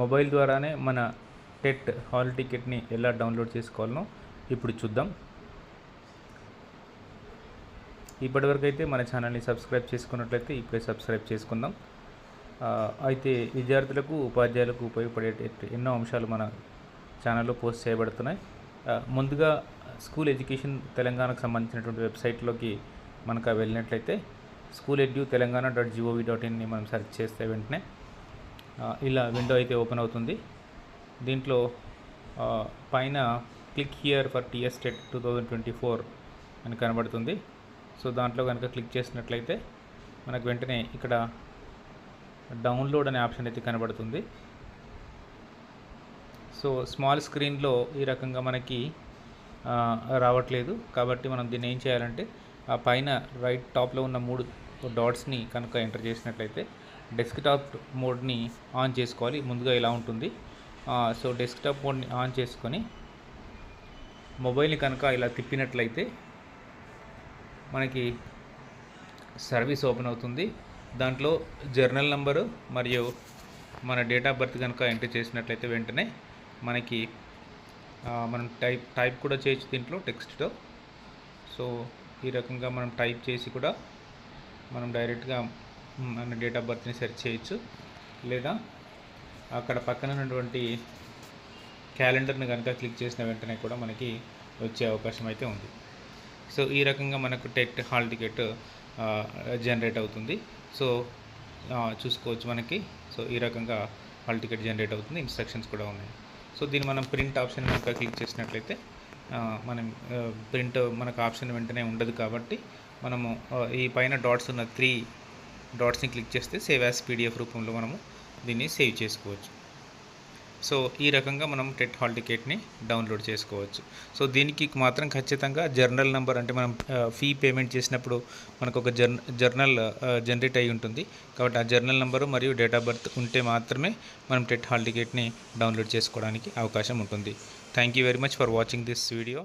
Mobile ద్వారానే మన TET hall టికెట్ని ఎలా డౌన్లోడ్ చేసుకోవాలనో ఇప్పుడు చూద్దాం. ఇప్పటివరకు అయితే మన ఛానల్ని సబ్స్క్రైబ్ చేసుకున్నట్లయితే ఇప్పుడే సబ్స్క్రైబ్ చేసుకుందాం. అయితే విద్యార్థులకు ఉపాధ్యాయులకు ఉపయోగపడే ఎన్నో అంశాలు మన ఛానల్లో పోస్ట్ చేయబడుతున్నాయి. ముందుగా స్కూల్ ఎడ్యుకేషన్ తెలంగాణకు సంబంధించినటువంటి వెబ్సైట్లోకి మనకు వెళ్ళినట్లయితే school edu Telangana dot GOV dot ఇన్ని మనం సెర్చ్ చేస్తే వెంటనే ఇలా విండో అయితే ఓపెన్ అవుతుంది. దీంట్లో పైన click here for TS TET two thousand twenty four అని కనబడుతుంది. సో దాంట్లో కనుక క్లిక్ చేసినట్లయితే మనకు వెంటనే ఇక్కడ డౌన్లోడ్ అనే ఆప్షన్ అయితే కనబడుతుంది. సో స్మాల్ స్క్రీన్లో ఈ రకంగా మనకి రావట్లేదు. కాబట్టి మనం దీన్ని ఏం చేయాలంటే ఆ పైన రైట్ టాప్లో ఉన్న మూడు డాట్స్ని కనుక ఎంటర్ చేసినట్లయితే డెస్క్టాప్ మోడ్ని ఆన్ చేసుకోవాలి. ముందుగా ఇలా ఉంటుంది. సో డెస్క్టాప్ మోడ్ని ఆన్ చేసుకొని మొబైల్ని కనుక ఇలా తిప్పినట్లయితే మనకి సర్వీస్ ఓపెన్ అవుతుంది. దాంట్లో జర్నల్ నంబరు మరియు మన డేట్ ఆఫ్ బర్త్ కనుక ఎంటర్ చేసినట్లయితే వెంటనే మనకి మనం టైప్ టైప్ కూడా చేయొచ్చు దీంట్లో టెక్స్ట్తో. సో ఈ రకంగా మనం టైప్ చేసి కూడా మనం డైరెక్ట్గా మన డేట్ ఆఫ్ బర్త్ని సెర్చ్ చేయొచ్చు. లేదా అక్కడ పక్కన ఉన్నటువంటి క్యాలెండర్ని కనుక క్లిక్ చేసిన వెంటనే కూడా మనకి వచ్చే అవకాశం అయితే ఉంది. సో ఈ రకంగా మనకు టెట్ హాల్ టికెట్ జనరేట్ అవుతుంది. సో చూసుకోవచ్చు మనకి. సో ఈ రకంగా హాల్ టికెట్ జనరేట్ అవుతుంది. ఇన్స్ట్రక్షన్స్ కూడా ఉన్నాయి. సో దీన్ని మనం ప్రింట్ ఆప్షన్ కనుక క్లిక్ చేసినట్లయితే మనం ప్రింట్ మనకు ఆప్షన్ వెంటనే ఉండదు కాబట్టి మనము ఈ పైన డాట్స్ ఉన్న త్రీ డాట్స్ని క్లిక్ చేస్తే సేవ్ యాజ్ పీడిఎఫ్ రూపంలో మనము దీన్ని సేవ్ చేసుకోవచ్చు. సో ఈ రకంగా మనం టెట్ హాల్ టికెట్ని డౌన్లోడ్ చేసుకోవచ్చు. సో దీనికి మాత్రం ఖచ్చితంగా జర్నల్ నెంబర్ అంటే మనం ఫీ పేమెంట్ చేసినప్పుడు మనకు ఒక జర్న జర్నల్ జనరేట్ అయి ఉంటుంది. కాబట్టి ఆ జర్నల్ నెంబరు మరియు డేట్ ఆఫ్ బర్త్ ఉంటే మాత్రమే మనం టెట్ హాల్ టికెట్ని డౌన్లోడ్ చేసుకోవడానికి అవకాశం ఉంటుంది. Thank you very much for watching this video.